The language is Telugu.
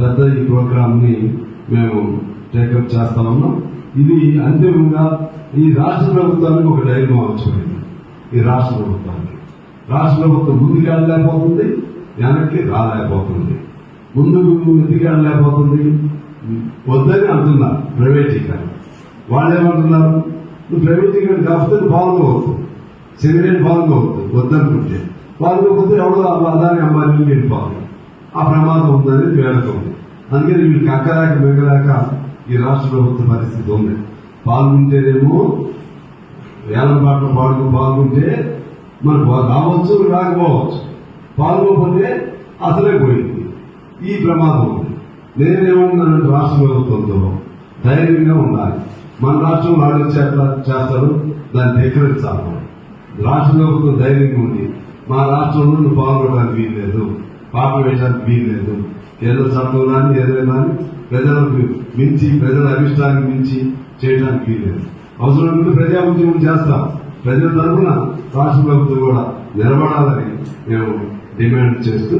పెద్ద ఈ ప్రోగ్రామ్ని మేము టేకప్ చేస్తా ఉన్నాం. ఇది అంతిమంగా ఈ రాష్ట్ర ప్రభుత్వానికి ఒక ధైర్యం వచ్చింది ఈ రాష్ట్ర ప్రభుత్వానికి. రాష్ట్ర ప్రభుత్వం ముందుకెళ్ళలేకపోతుంది వెనక్కి రాలేకపోతుంది. ముందుకు ఎందుకెళ్ళలేకపోతుంది వద్దని అంటున్నారు ప్రైవేటీకరణ. వాళ్ళు ఏమంటున్నారు? నువ్వు ప్రైవేటీకరణ కాకపోతే నువ్వు పాల్గొవద్దు. సిగరెట్ పాల్గొవద్దు వద్దనుకుంటే. పాల్గొకపోతే ఎవడో అదాని అమ్మాయిని వెళ్ళిపోవాలి ఆ ప్రమాదం ఉందని వేడకం ఉంది అందుకని వీళ్ళకి అక్కలేక మిగలేక ఈ రాష్ట్ర ప్రభుత్వ పరిస్థితి ఉంది. పాల్గొంటేనేమో వేలం పాటలు పాడుతూ పాల్గొంటే మనకు రావచ్చు రాకపోవచ్చు. పాల్గొకపోతే అసలే పోయింది. ఈ ప్రమాదం ఉంది. నేనేమన్నానంటే రాష్ట్ర ప్రభుత్వంతో ధైర్యంగా ఉండాలి. మన రాష్ట్రంలో ఆలోచించి ఎట్లా చేస్తారు దాన్ని ధిక్కరించాలి. రాష్ట్ర ప్రభుత్వం ధైర్యంగా ఉంది మా రాష్ట్రంలో నువ్వు పాల్గొనడానికి వీల్లేదు. పాప వేయడానికి వీల్లేదు కేంద్ర చట్టం కానీ ఏదైనా కానీ ప్రజలకు మించి ప్రజల అభిష్టానికి మించి చేయడానికి వీల్లేదు అవసరం ఉంటే ప్రజా ఉద్యమం చేస్తాం. ప్రజల తరఫున రాష్ట్ర ప్రభుత్వం కూడా నిలబడాలని మేము డిమాండ్ చేస్తూ